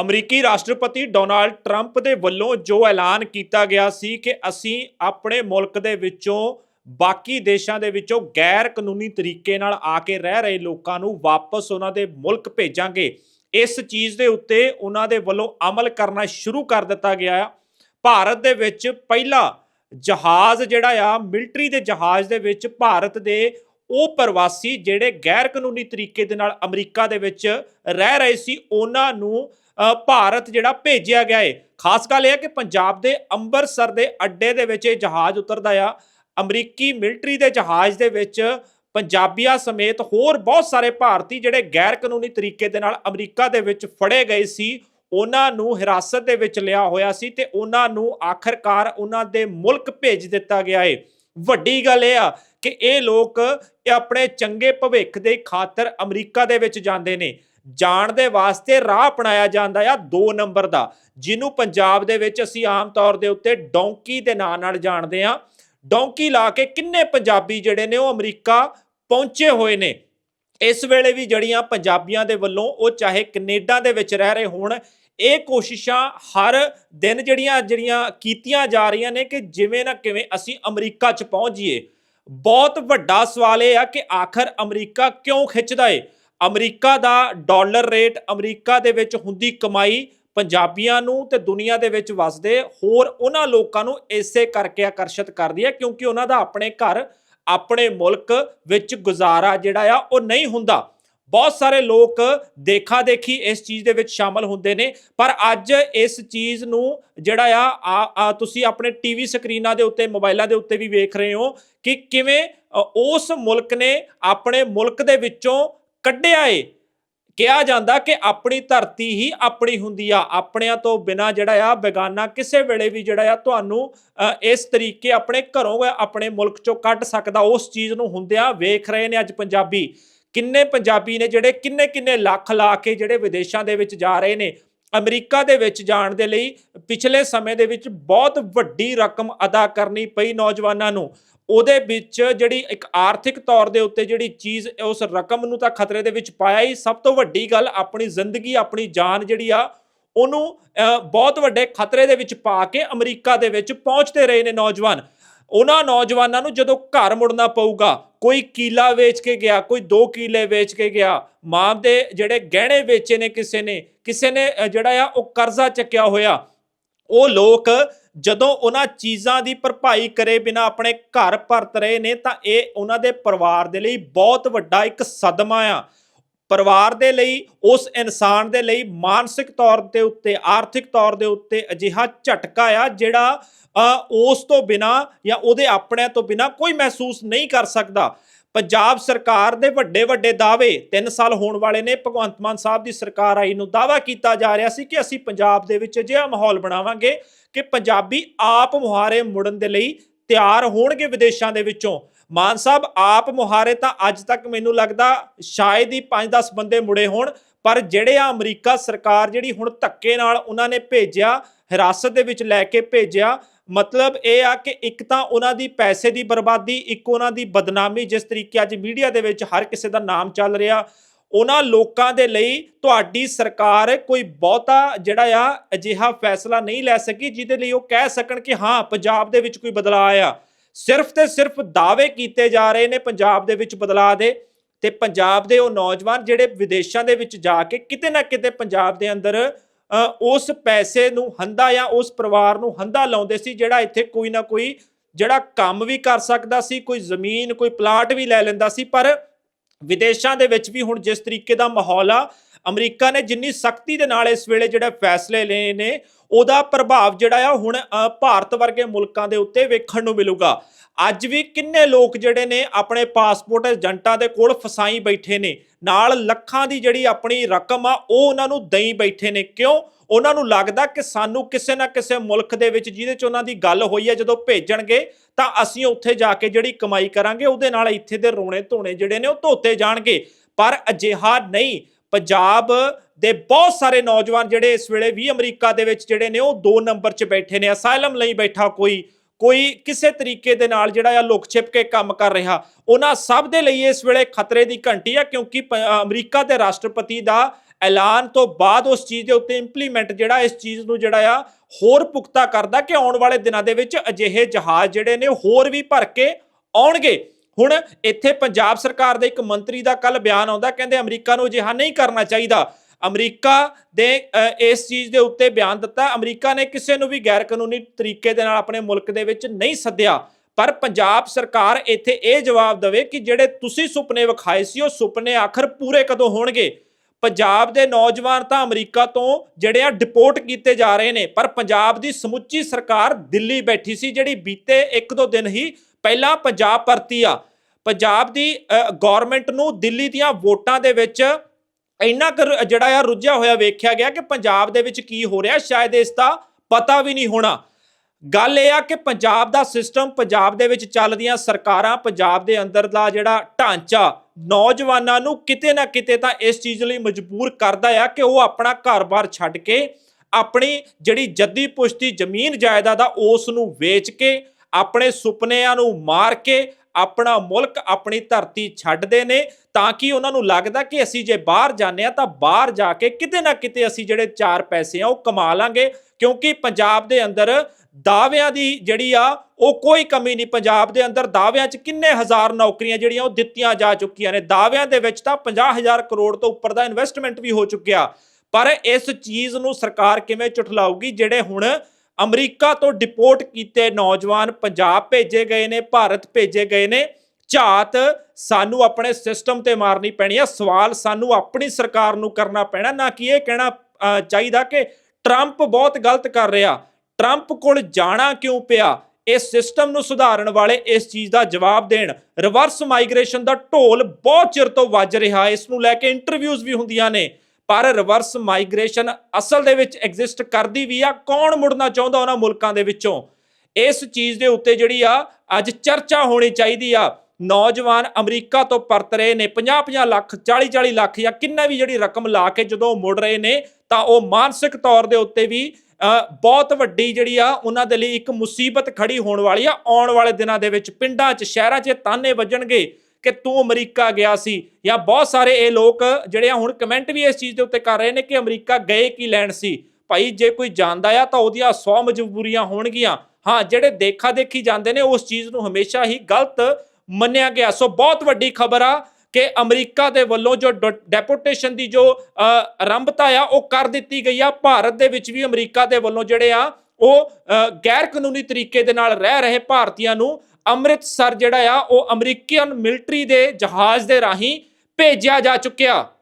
ਅਮਰੀਕੀ ਰਾਸ਼ਟਰਪਤੀ Donald Trump ਦੇ ਵੱਲੋਂ ਜੋ ਐਲਾਨ ਕੀਤਾ ਗਿਆ ਸੀ ਕਿ ਅਸੀਂ ਆਪਣੇ ਮੁਲਕ ਦੇ ਵਿੱਚੋਂ ਬਾਕੀ ਦੇਸ਼ਾਂ ਦੇ ਵਿੱਚੋਂ ਗੈਰ ਕਾਨੂੰਨੀ ਤਰੀਕੇ ਨਾਲ ਆ ਕੇ ਰਹਿ ਰਹੇ ਲੋਕਾਂ ਨੂੰ ਵਾਪਸ ਉਹਨਾਂ ਦੇ ਮੁਲਕ ਭੇਜਾਂਗੇ, ਇਸ ਚੀਜ਼ ਦੇ ਉੱਤੇ ਉਹਨਾਂ ਦੇ ਵੱਲੋਂ ਅਮਲ ਕਰਨਾ ਸ਼ੁਰੂ ਕਰ ਦਿੱਤਾ ਗਿਆ ਆ। ਭਾਰਤ ਦੇ ਵਿੱਚ ਪਹਿਲਾ ਜਹਾਜ਼ ਜਿਹੜਾ ਆ, ਮਿਲਟਰੀ ਦੇ ਜਹਾਜ਼ ਦੇ ਵਿੱਚ ਭਾਰਤ ਦੇ ਉਹ ਪ੍ਰਵਾਸੀ ਜਿਹੜੇ ਗੈਰ ਕਾਨੂੰਨੀ ਤਰੀਕੇ ਦੇ ਨਾਲ ਅਮਰੀਕਾ ਦੇ ਵਿੱਚ ਰਹਿ ਰਹੇ ਸੀ, ਉਹਨਾਂ ਨੂੰ ਭਾਰਤ ਜਿਹੜਾ ਭੇਜਿਆ ਗਿਆ ਹੈ ਖਾਸ ਗੱਲ ਇਹ ਹੈ ਕਿ ਪੰਜਾਬ ਦੇ ਅੰਮ੍ਰਿਤਸਰ ਦੇ ਅੱਡੇ ਦੇ ਵਿੱਚ ਇਹ ਜਹਾਜ਼ ਉਤਰਦਾ ਆ। ਅਮਰੀਕੀ ਮਿਲਟਰੀ ਦੇ ਜਹਾਜ਼ ਦੇ ਵਿੱਚ ਪੰਜਾਬੀਆਂ ਸਮੇਤ ਹੋਰ ਬਹੁਤ ਸਾਰੇ ਭਾਰਤੀ ਜਿਹੜੇ ਗੈਰ ਕਾਨੂੰਨੀ ਤਰੀਕੇ ਦੇ ਨਾਲ ਅਮਰੀਕਾ ਦੇ ਵਿੱਚ ਫੜੇ ਗਏ ਸੀ, ਉਹਨਾਂ ਨੂੰ ਹਿਰਾਸਤ ਦੇ ਵਿੱਚ ਲਿਆ ਹੋਇਆ ਸੀ ਤੇ ਉਹਨਾਂ ਨੂੰ ਆਖਰਕਾਰ ਉਹਨਾਂ ਦੇ ਮੁਲਕ ਭੇਜ ਦਿੱਤਾ ਗਿਆ ਹੈ ਵੱਡੀ ਗੱਲ ਇਹ ਆ ਕਿ ਇਹ ਲੋਕ ਆਪਣੇ ਚੰਗੇ ਭਵਿੱਖ ਦੇ ਖਾਤਰ ਅਮਰੀਕਾ ਦੇ ਵਿੱਚ ਜਾਂਦੇ ਨੇ। ਜਾਣ ਦੇ ਵਾਸਤੇ ਰਾਹ ਅਪਣਾਇਆ ਜਾਂਦਾ ਆ 2 ਨੰਬਰ ਦਾ, ਜਿਹਨੂੰ ਪੰਜਾਬ ਦੇ ਵਿੱਚ ਅਸੀਂ ਆਮ ਤੌਰ ਦੇ ਉੱਤੇ ਡੌਂਕੀ ਦੇ ਨਾਂ ਨਾਲ ਜਾਣਦੇ ਆ ਡੌਂਕੀ ਲਾ ਕੇ ਕਿੰਨੇ ਪੰਜਾਬੀ ਜਿਹੜੇ ਨੇ ਉਹ ਅਮਰੀਕਾ ਪਹੁੰਚੇ ਹੋਏ ਨੇ। ਇਸ ਵੇਲੇ ਵੀ ਜੜੀਆਂ ਪੰਜਾਬੀਆਂ ਦੇ ਵੱਲੋਂ, ਉਹ ਚਾਹੇ ਕੈਨੇਡਾ ਦੇ ਵਿੱਚ ਰਹਿ ਰਹੇ ਹੋਣ, ਇਹ ਕੋਸ਼ਿਸ਼ਾਂ ਹਰ ਦਿਨ ਜਿਹੜੀਆਂ ਜਿਹੜੀਆਂ ਕੀਤੀਆਂ ਜਾ ਰਹੀਆਂ ਨੇ ਕਿ ਜਿਵੇਂ ਨਾ ਕਿਵੇਂ ਅਸੀਂ ਅਮਰੀਕਾ 'ਚ ਪਹੁੰਚ ਜਾਈਏ। ਬਹੁਤ ਵੱਡਾ ਸਵਾਲ ਇਹ ਆ ਕਿ ਆਖਰ ਅਮਰੀਕਾ ਕਿਉਂ ਖਿੱਚਦਾ ਏ? ਅਮਰੀਕਾ ਦਾ ਡਾਲਰ ਰੇਟ ਅਮਰੀਕਾ ਦੇ ਵਿੱਚ ਹੁੰਦੀ ਕਮਾਈ ਪੰਜਾਬੀਆਂ ਨੂੰ ਤੇ ਦੁਨੀਆ ਦੇ ਵਿੱਚ ਵਸਦੇ ਹੋਰ ਉਹਨਾਂ ਲੋਕਾਂ ਨੂੰ ਇਸੇ ਕਰਕੇ ਆਕਰਸ਼ਿਤ ਕਰਦੀ ਹੈ ਕਿਉਂਕਿ ਉਹਨਾਂ ਦਾ ਆਪਣੇ ਘਰ ਆਪਣੇ ਮੁਲਕ ਵਿੱਚ ਗੁਜ਼ਾਰਾ ਜਿਹੜਾ ਆ, ਉਹ ਨਹੀਂ ਹੁੰਦਾ। ਬਹੁਤ ਸਾਰੇ ਲੋਕ ਦੇਖਾ ਦੇਖੀ ਇਸ ਚੀਜ਼ ਦੇ ਵਿੱਚ ਸ਼ਾਮਲ ਹੁੰਦੇ ਨੇ, ਪਰ ਅੱਜ ਇਸ ਚੀਜ਼ ਨੂੰ ਜਿਹੜਾ ਆ ਤੁਸੀਂ ਆਪਣੇ ਟੀਵੀ ਸਕਰੀਨਾਂ ਦੇ ਉੱਤੇ, ਮੋਬਾਈਲਾਂ ਦੇ ਉੱਤੇ ਵੀ ਵੇਖ ਰਹੇ ਹੋ ਕਿ ਕਿਵੇਂ ਉਸ ਮੁਲਕ ਨੇ ਆਪਣੇ ਮੁਲਕ ਦੇ ਵਿੱਚੋਂ ਕੱਢਿਆ ਏ। ਕਿਹਾ ਜਾਂਦਾ ਕਿ ਆਪਣੀ ਧਰਤੀ ਹੀ ਆਪਣੀ ਹੁੰਦੀ ਆ। ਆਪਣਿਆਂ ਤੋਂ ਬਿਨਾ ਜਿਹੜਾ ਆ ਬੇਗਾਨਾ ਕਿਸੇ ਵੇਲੇ ਵੀ ਜਿਹੜਾ ਆ ਤੁਹਾਨੂੰ ਅ, ਇਸ ਤਰੀਕੇ ਆਪਣੇ ਘਰੋਂ ਆਪਣੇ ਮੁਲਕ ਚੋਂ ਕੱਢ ਸਕਦਾ। ਉਸ ਚੀਜ਼ ਨੂੰ ਹੁੰਦਿਆਂ ਵੇਖ ਰਹੇ ਨੇ ਅੱਜ ਪੰਜਾਬੀ। ਕਿੰਨੇ ਪੰਜਾਬੀ ਨੇ ਜਿਹੜੇ ਕਿੰਨੇ ਕਿੰਨੇ ਲੱਖ ਲਾ ਕੇ ਜਿਹੜੇ ਵਿਦੇਸ਼ਾਂ ਦੇ ਵਿੱਚ ਜਾ ਰਹੇ ਨੇ। ਅਮਰੀਕਾ ਦੇ ਵਿੱਚ ਜਾਣ ਦੇ ਲਈ ਪਿਛਲੇ ਸਮੇਂ ਦੇ ਵਿੱਚ ਬਹੁਤ ਵੱਡੀ ਰਕਮ ਅਦਾ ਕਰਨੀ ਪਈ ਨੌਜਵਾਨਾਂ ਨੂੰ। ਉਹਦੇ ਵਿੱਚ ਜਿਹੜੀ ਇੱਕ ਆਰਥਿਕ ਤੌਰ ਦੇ ਉੱਤੇ ਜਿਹੜੀ ਚੀਜ਼, ਉਸ ਰਕਮ ਨੂੰ ਤਾਂ ਖਤਰੇ ਦੇ ਵਿੱਚ ਪਾਇਆ ਹੀ। ਸਭ ਤੋਂ ਵੱਡੀ ਗੱਲ ਆਪਣੀ ਜ਼ਿੰਦਗੀ, ਆਪਣੀ ਜਾਨ ਜਿਹੜੀ ਆ, ਉਹਨੂੰ ਬਹੁਤ ਵੱਡੇ ਖਤਰੇ ਦੇ ਵਿੱਚ ਪਾ ਕੇ ਅਮਰੀਕਾ ਦੇ ਵਿੱਚ ਪਹੁੰਚਦੇ ਰਹੇ ਨੇ ਨੌਜਵਾਨ। ਉਹਨਾਂ ਨੌਜਵਾਨਾਂ ਨੂੰ ਜਦੋਂ ਘਰ ਮੁੜਨਾ ਪਊਗਾ, ਕੋਈ ਕੀਲਾ ਵੇਚ ਕੇ ਗਿਆ, ਕੋਈ ਦੋ ਕੀਲੇ ਵੇਚ ਕੇ ਗਿਆ, ਮਾਂ ਦੇ ਜਿਹੜੇ ਗਹਿਣੇ ਵੇਚੇ ਨੇ ਕਿਸੇ ਨੇ ਕਿਸੇ ਨੇ ਜਿਹੜਾ ਆ, ਉਹ ਕਰਜ਼ਾ ਚੱਕਿਆ ਹੋਇਆ, ਉਹ ਲੋਕ ਜਦੋਂ ਉਹਨਾਂ ਚੀਜ਼ਾਂ ਦੀ ਭਰਪਾਈ ਕਰੇ ਬਿਨਾ ਆਪਣੇ ਘਰ ਪਰਤ ਰਹੇ ਨੇ, ਤਾਂ ਇਹ ਉਹਨਾਂ ਦੇ ਪਰਿਵਾਰ ਦੇ ਲਈ ਬਹੁਤ ਵੱਡਾ ਇੱਕ ਸਦਮਾ ਆ। ਪਰਿਵਾਰ ਦੇ ਲਈ, ਉਸ ਇਨਸਾਨ ਦੇ ਲਈ ਮਾਨਸਿਕ ਤੌਰ ਦੇ ਉੱਤੇ, ਆਰਥਿਕ ਤੌਰ ਦੇ ਉੱਤੇ ਅਜਿਹਾ ਝਟਕਾ ਆ ਜਿਹੜਾ ਉਸ ਤੋਂ ਬਿਨਾ ਜਾਂ ਉਹਦੇ ਆਪਣਿਆਂ ਤੋਂ ਬਿਨਾ ਕੋਈ ਮਹਿਸੂਸ ਨਹੀਂ ਕਰ ਸਕਦਾ। ਪੰਜਾਬ ਸਰਕਾਰ ਦੇ ਵੱਡੇ ਵੱਡੇ ਦਾਅਵੇ 3 ਸਾਲ ਹੋਣ ਵਾਲੇ ਨੇ, ਭਗਵੰਤ ਮਾਨ ਸਾਹਿਬ ਦੀ ਸਰਕਾਰ ਆਈ ਨੂੰ ਦਾਅਵਾ ਕੀਤਾ ਜਾ ਰਿਹਾ ਸੀ ਕਿ ਅਸੀਂ ਪੰਜਾਬ ਦੇ ਵਿੱਚ ਅਜਿਹਾ ਮਾਹੌਲ ਬਣਾਵਾਂਗੇ ਕਿ ਪੰਜਾਬੀ ਆਪ ਮੁਹਾਰੇ ਮੁੜਨ ਦੇ ਲਈ ਤਿਆਰ ਹੋਣਗੇ ਵਿਦੇਸ਼ਾਂ ਦੇ ਵਿੱਚੋਂ। ਮਾਨ ਸਾਹਿਬ, ਆਪ ਮੁਹਾਰੇ ਤਾਂ ਅੱਜ ਤੱਕ ਮੈਨੂੰ ਲੱਗਦਾ ਸ਼ਾਇਦ ਹੀ 5-10 ਬੰਦੇ ਮੁੜੇ ਹੋਣ, ਪਰ ਜਿਹੜੇ ਆ ਅਮਰੀਕਾ ਸਰਕਾਰ ਜਿਹੜੀ ਹੁਣ ਧੱਕੇ ਨਾਲ ਉਹਨਾਂ ਨੇ ਭੇਜਿਆ, ਹਿਰਾਸਤ ਦੇ ਵਿੱਚ ਲੈ ਕੇ ਭੇਜਿਆ, ਮਤਲਬ ਇਹ ਆ ਕਿ ਇੱਕ ਤਾਂ ਉਹਨਾਂ ਦੀ ਪੈਸੇ ਦੀ ਬਰਬਾਦੀ, ਇੱਕ ਉਹਨਾਂ ਦੀ ਬਦਨਾਮੀ, ਜਿਸ ਤਰੀਕੇ ਅੱਜ ਮੀਡੀਆ ਦੇ ਵਿੱਚ ਹਰ ਕਿਸੇ ਦਾ ਨਾਮ ਚੱਲ ਰਿਹਾ, ਉਹਨਾਂ ਲੋਕਾਂ ਦੇ ਲਈ ਤੁਹਾਡੀ ਸਰਕਾਰ ਕੋਈ ਬਹੁਤਾ ਜਿਹੜਾ ਆ ਅਜਿਹਾ ਫੈਸਲਾ ਨਹੀਂ ਲੈ ਸਕੀ, ਜਿਹਦੇ ਲਈ ਉਹ ਕਹਿ ਸਕਣ ਕਿ ਹਾਂ, ਪੰਜਾਬ ਦੇ ਵਿੱਚ ਕੋਈ ਬਦਲਾਅ ਆਇਆ। ਸਿਰਫ ਤੇ ਸਿਰਫ ਦਾਅਵੇ ਕੀਤੇ ਜਾ ਰਹੇ ਨੇ ਪੰਜਾਬ ਦੇ ਵਿੱਚ ਬਦਲਾਅ ਦੇ ਤੇ ਪੰਜਾਬ ਦੇ ਉਹ ਨੌਜਵਾਨ ਜਿਹੜੇ ਵਿਦੇਸ਼ਾਂ ਦੇ ਵਿੱਚ ਜਾ ਕੇ ਕਿਤੇ ਨਾ ਕਿਤੇ ਪੰਜਾਬ ਦੇ ਅੰਦਰ ਅ, ਉਸ ਪੈਸੇ ਨੂੰ ਹੰਦਾ ਜਾਂ ਉਸ ਪਰਿਵਾਰ ਨੂੰ ਹੰਦਾ ਲਾਉਂਦੇ ਸੀ ਜਿਹੜਾ ਇੱਥੇ ਕੋਈ ਨਾ ਕੋਈ ਜਿਹੜਾ ਕੰਮ ਵੀ ਕਰ ਸਕਦਾ ਸੀ ਕੋਈ ਜ਼ਮੀਨ ਕੋਈ ਪਲਾਟ ਵੀ ਲੈ ਲੈਂਦਾ ਸੀ ਪਰ ਵਿਦੇਸ਼ਾਂ ਦੇ ਵਿੱਚ ਵੀ ਹੁਣ ਜਿਸ ਤਰੀਕੇ ਦਾ ਮਾਹੌਲ ਆ ਅਮਰੀਕਾ ਨੇ ਜਿੰਨੀ ਸਖਤੀ ਦੇ ਨਾਲ ਇਸ ਵੇਲੇ ਜਿਹੜੇ ਫੈਸਲੇ ਲਏ ਨੇ, ਉਹਦਾ ਪ੍ਰਭਾਵ ਜਿਹੜਾ ਆ ਹੁਣ ਭਾਰਤ ਵਰਗੇ ਮੁਲਕਾਂ ਦੇ ਉੱਤੇ ਵੇਖਣ ਨੂੰ ਮਿਲੂਗਾ। ਅੱਜ ਵੀ ਕਿੰਨੇ ਲੋਕ ਜਿਹੜੇ ਨੇ ਆਪਣੇ ਪਾਸਪੋਰਟ ਏਜੰਟਾਂ ਦੇ ਕੋਲ ਫਸਾਈ ਬੈਠੇ ਨੇ। ਨਾਲ ਲੱਖਾਂ ਦੀ ਜਿਹੜੀ ਆਪਣੀ ਰਕਮ ਆ, ਉਹ ਉਹਨਾਂ ਨੂੰ ਦਈ ਬੈਠੇ ਨੇ। ਕਿਉਂ? ਉਹਨਾਂ ਨੂੰ ਲੱਗਦਾ ਕਿ ਸਾਨੂੰ ਕਿਸੇ ਨਾ ਕਿਸੇ ਮੁਲਕ ਦੇ ਵਿੱਚ ਜਿਹਦੇ ਚ ਉਹਨਾਂ ਦੀ ਗੱਲ ਹੋਈ ਹੈ ਜਦੋਂ ਭੇਜਣਗੇ, ਤਾਂ ਅਸੀਂ ਉੱਥੇ ਜਾ ਕੇ ਜਿਹੜੀ ਕਮਾਈ ਕਰਾਂਗੇ, ਉਹਦੇ ਨਾਲ ਇੱਥੇ ਦੇ ਰੋਣੇ ਧੋਣੇ ਜਿਹੜੇ ਨੇ, ਉਹ ਧੋਤੇ ਜਾਣਗੇ। ਪਰ ਅਜਿਹਾ ਨਹੀਂ। ਪੰਜਾਬ ਦੇ ਬਹੁਤ ਸਾਰੇ ਨੌਜਵਾਨ ਜਿਹੜੇ ਇਸ ਵੇਲੇ ਵੀ ਅਮਰੀਕਾ ਦੇ ਵਿੱਚ ਜਿਹੜੇ ਨੇ ਉਹ 2 ਨੰਬਰ 'ਚ ਬੈਠੇ ਨੇ, ਅਸਾਈਲਮ ਲਈ ਬੈਠਾ ਕੋਈ ਕੋਈ ਕਿਸੇ ਤਰੀਕੇ ਦੇ ਨਾਲ ਜਿਹੜਾ ਆ ਲੁਕ ਛਿਪ ਕੇ ਕੰਮ ਕਰ ਰਿਹਾ। ਉਹਨਾਂ ਸਭ ਦੇ ਲਈ ਇਸ ਵੇਲੇ ਖਤਰੇ ਦੀ ਘੰਟੀ ਆ ਕਿਉਂਕਿ ਪ- ਅਮਰੀਕਾ ਦੇ ਰਾਸ਼ਟਰਪਤੀ ਦਾ ਐਲਾਨ ਤੋਂ ਬਾਅਦ ਉਸ ਚੀਜ਼ ਦੇ ਉੱਤੇ ਇੰਪਲੀਮੈਂਟ ਜਿਹੜਾ ਇਸ ਚੀਜ਼ ਨੂੰ ਜਿਹੜਾ ਆ ਹੋਰ ਪੁਖਤਾ ਕਰਦਾ ਕਿ ਆਉਣ ਵਾਲੇ ਦਿਨਾਂ ਦੇ ਵਿੱਚ ਅਜਿਹੇ ਜਹਾਜ਼ ਜਿਹੜੇ ਨੇ ਹੋਰ ਵੀ ਭਰ ਕੇ ਆਉਣਗੇ। ਹੁਣ ਇੱਥੇ ਪੰਜਾਬ ਸਰਕਾਰ ਦੇ ਇੱਕ ਮੰਤਰੀ ਦਾ ਕੱਲ ਬਿਆਨ ਆਉਂਦਾ, ਕਹਿੰਦੇ ਅਮਰੀਕਾ ਨੂੰ ਅਜਿਹਾ ਨਹੀਂ ਕਰਨਾ ਚਾਹੀਦਾ। ਅਮਰੀਕਾ ਦੇ ਇਸ ਚੀਜ਼ ਦੇ ਉੱਤੇ ਬਿਆਨ ਦਿੱਤਾ। ਅਮਰੀਕਾ ਨੇ ਕਿਸੇ ਨੂੰ ਵੀ ਗੈਰ ਕਾਨੂੰਨੀ ਤਰੀਕੇ ਦੇ ਨਾਲ ਆਪਣੇ ਮੁਲਕ ਦੇ ਵਿੱਚ ਨਹੀਂ ਸੱਦਿਆ। ਪਰ ਪੰਜਾਬ ਸਰਕਾਰ ਇੱਥੇ ਇਹ ਜਵਾਬ ਦੇਵੇ ਕਿ ਜਿਹੜੇ ਤੁਸੀਂ ਸੁਪਨੇ ਵਿਖਾਏ ਸੀ, ਉਹ ਸੁਪਨੇ ਆਖਰ ਪੂਰੇ ਕਦੋਂ ਹੋਣਗੇ? ਪੰਜਾਬ ਦੇ ਨੌਜਵਾਨ ਤਾਂ ਅਮਰੀਕਾ ਤੋਂ ਜਿਹੜੇ ਆ ਡਿਪੋਰਟ ਕੀਤੇ ਜਾ ਰਹੇ ਨੇ, ਪਰ ਪੰਜਾਬ ਦੀ ਸਮੁੱਚੀ ਸਰਕਾਰ ਦਿੱਲੀ ਬੈਠੀ ਸੀ, ਜਿਹੜੀ ਬੀਤੇ ਇੱਕ ਦੋ ਦਿਨ ਹੀ ਪਹਿਲਾਂ ਪੰਜਾਬ ਪਰਤੀ ਆ। ਪੰਜਾਬ ਦੀ ਗਵਰਨਮੈਂਟ ਨੂੰ ਦਿੱਲੀ ਦੀਆਂ ਵੋਟਾਂ ਦੇ ਵਿੱਚ ਇੰਨਾ ਕੁ ਜਿਹੜਾ ਆ, ਰੁੱਝਿਆ ਹੋਇਆ ਵੇਖਿਆ ਗਿਆ ਕਿ ਪੰਜਾਬ ਦੇ ਵਿੱਚ ਕੀ ਹੋ ਰਿਹਾ, ਸ਼ਾਇਦ ਇਸ ਦਾ ਪਤਾ ਵੀ ਨਹੀਂ ਹੋਣਾ। ਗੱਲ ਇਹ ਆ ਕਿ ਪੰਜਾਬ ਦਾ ਸਿਸਟਮ ਪੰਜਾਬ ਦੇ ਵਿੱਚ ਚੱਲਦੀਆਂ ਸਰਕਾਰਾਂ ਪੰਜਾਬ ਦੇ ਅੰਦਰ ਦਾ ਜਿਹੜਾ ਢਾਂਚਾ ਨੌਜਵਾਨਾਂ ਨੂੰ ਕਿਤੇ ਨਾ ਕਿਤੇ ਤਾਂ ਇਸ ਚੀਜ਼ ਲਈ ਮਜਬੂਰ ਕਰਦਾ ਆ ਕਿ ਉਹ ਆਪਣਾ ਘਰ-ਬਾਰ ਛੱਡ ਕੇ ਆਪਣੀ ਜਿਹੜੀ ਜੱਦੀ ਪੁਸ਼ਤੀ ਜ਼ਮੀਨ ਜਾਇਦਾਦ ਆ, ਉਸ ਨੂੰ ਵੇਚ ਕੇ ਆਪਣੇ ਸੁਪਨਿਆਂ ਨੂੰ ਮਾਰ ਕੇ ਆਪਣਾ ਮੁਲਕ, ਆਪਣੀ ਧਰਤੀ ਛੱਡਦੇ ਨੇ ਤਾਂ ਕਿ ਉਹਨਾਂ ਨੂੰ ਲੱਗਦਾ ਕਿ ਅਸੀਂ ਜੇ ਬਾਹਰ ਜਾਂਦੇ ਆ ਤਾਂ ਬਾਹਰ ਜਾ ਕੇ ਕਿਤੇ ਨਾ ਕਿਤੇ ਅਸੀਂ ਜਿਹੜੇ ਚਾਰ ਪੈਸੇ ਆ ਉਹ ਕਮਾ ਲਾਂਗੇ। ਕਿਉਂਕਿ ਪੰਜਾਬ ਦੇ ਅੰਦਰ ਦਾਅਵਿਆਂ ਦੀ ਜਿਹੜੀ ਆ, ਉਹ ਕੋਈ ਕਮੀ ਨਹੀਂ। ਪੰਜਾਬ ਦੇ ਅੰਦਰ ਦਾਅਵਿਆਂ 'ਚ ਕਿੰਨੇ ਹਜ਼ਾਰ ਨੌਕਰੀਆਂ ਜਿਹੜੀਆਂ ਉਹ ਦਿੱਤੀਆਂ ਜਾ ਚੁੱਕੀਆਂ ਨੇ। ਦਾਅਵਿਆਂ ਦੇ ਵਿੱਚ ਤਾਂ 50000 ਕਰੋੜ ਤੋਂ ਉੱਪਰ ਦਾ ਇਨਵੈਸਟਮੈਂਟ ਵੀ ਹੋ ਚੁੱਕਿਆ। ਪਰ ਇਸ ਚੀਜ਼ ਨੂੰ ਸਰਕਾਰ ਕਿਵੇਂ ਝੁਠਲਾਊਗੀ ਜਿਹੜੇ ਹੁਣ ਅਮਰੀਕਾ ਤੋਂ ਡਿਪੋਰਟ ਕੀਤੇ ਨੌਜਵਾਨ ਪੰਜਾਬ ਭੇਜੇ ਗਏ ਨੇ, ਭਾਰਤ ਭੇਜੇ ਗਏ ਨੇ। ਝਾਤ ਸਾਨੂੰ ਆਪਣੇ ਸਿਸਟਮ ਤੇ ਮਾਰਨੀ ਪੈਣੀ ਆ, ਸਵਾਲ ਸਾਨੂੰ ਆਪਣੀ ਸਰਕਾਰ ਨੂੰ ਕਰਨਾ ਪੈਣਾ, ਨਾ ਕਿ ਇਹ ਕਹਿਣਾ ਚਾਹੀਦਾ ਕਿ ਟਰੰਪ ਬਹੁਤ ਗਲਤ ਕਰ ਰਿਹਾ। ਟਰੰਪ ਕੋਲ ਜਾਣਾ ਕਿਉਂ ਪਿਆ? ਇਸ ਸਿਸਟਮ ਨੂੰ ਸੁਧਾਰਨ ਵਾਲੇ ਇਸ ਚੀਜ਼ ਦਾ ਜਵਾਬ ਦੇਣ। ਰਿਵਰਸ ਮਾਈਗ੍ਰੇਸ਼ਨ ਦਾ ਢੋਲ ਬਹੁਤ ਚਿਰ ਤੋਂ ਵੱਜ ਰਿਹਾ, ਇਸ ਨੂੰ ਲੈ ਕੇ ਇੰਟਰਵਿਊਜ਼ ਵੀ ਹੁੰਦੀਆਂ ਨੇ। ਪਰ ਰਿਵਰਸ ਮਾਈਗ੍ਰੇਸ਼ਨ ਅਸਲ ਦੇ ਵਿੱਚ ਐਗਜ਼ਿਸਟ ਕਰਦੀ ਵੀ ਆ। ਕੌਣ ਮੁੜਨਾ ਚਾਹੁੰਦਾ ਉਹਨਾਂ ਮੁਲਕਾਂ ਦੇ ਵਿੱਚੋਂ? ਇਸ ਚੀਜ਼ ਦੇ ਉੱਤੇ ਜਿਹੜੀ ਆ, ਅੱਜ ਚਰਚਾ ਹੋਣੀ ਚਾਹੀਦੀ ਆ। ਨੌਜਵਾਨ ਅਮਰੀਕਾ ਤੋਂ ਪਰਤ ਰਹੇ ਨੇ 50-50 ਲੱਖ 40-40 ਲੱਖ ਜਾਂ ਕਿੰਨਾ ਵੀ ਜਿਹੜੀ ਰਕਮ ਲਾ ਕੇ ਜਦੋਂ ਮੁੜ ਰਹੇ ਨੇ, ਤਾਂ ਉਹ ਮਾਨਸਿਕ ਤੌਰ ਦੇ ਉੱਤੇ ਵੀ ਬਹੁਤ ਵੱਡੀ ਜਿਹੜੀ ਆ, ਉਹਨਾਂ ਦੇ ਲਈ ਇੱਕ ਮੁਸੀਬਤ ਖੜੀ ਹੋਣ ਵਾਲੀ ਆ। ਆਉਣ ਵਾਲੇ ਦਿਨਾਂ ਦੇ ਵਿੱਚ ਪਿੰਡਾਂ 'ਚ, ਸ਼ਹਿਰਾਂ 'ਚ ਤਾਨੇ ਵੱਜਣਗੇ। ਕਿ ਤੂੰ ਅਮਰੀਕਾ ਗਿਆ ਸੀ? ਜਾਂ ਬਹੁਤ ਸਾਰੇ ਇਹ ਲੋਕ ਜਿਹੜੇ ਆ ਹੁਣ ਕਮੈਂਟ ਵੀ ਇਸ ਚੀਜ਼ ਦੇ ਉੱਤੇ ਕਰ ਰਹੇ ਨੇ ਕਿ ਅਮਰੀਕਾ ਗਏ ਕੀ ਲੈਣ ਸੀ? ਭਾਈ, ਜੇ ਕੋਈ ਜਾਂਦਾ ਆ ਤਾਂ ਉਹਦੀਆਂ 100 ਮਜਬੂਰੀਆਂ ਹੋਣਗੀਆਂ। ਹਾਂ, ਜਿਹੜੇ ਦੇਖਾ ਦੇਖੀ ਜਾਂਦੇ ਨੇ ਉਸ ਚੀਜ਼ ਨੂੰ ਹਮੇਸ਼ਾ ਹੀ ਗਲਤ ਮੰਨਿਆ ਗਿਆ। ਸੋ ਬਹੁਤ ਵੱਡੀ ਖਬਰ ਆ ਕਿ ਅਮਰੀਕਾ ਦੇ ਵੱਲੋਂ ਜੋ ਡੈਪੋਟੇਸ਼ਨ ਦੀ ਜੋ ਆਰੰਭਤਾ ਆ, ਉਹ ਕਰ ਦਿੱਤੀ ਗਈ ਆ। ਭਾਰਤ ਦੇ ਵਿੱਚ ਵੀ ਅਮਰੀਕਾ ਦੇ ਵੱਲੋਂ ਜਿਹੜੇ ਆ, ਉਹ ਗੈਰ ਕਾਨੂੰਨੀ ਤਰੀਕੇ ਦੇ ਨਾਲ ਰਹਿ ਰਹੇ ਭਾਰਤੀਆਂ ਨੂੰ। ਅੰਮ੍ਰਿਤਸਰ ਜਿਹੜਾ ਆ ਉਹ ਅਮਰੀਕਨ ਮਿਲਟਰੀ ਦੇ ਜਹਾਜ਼ ਦੇ ਰਾਹੀਂ ਭੇਜਿਆ ਜਾ ਚੁੱਕਿਆ।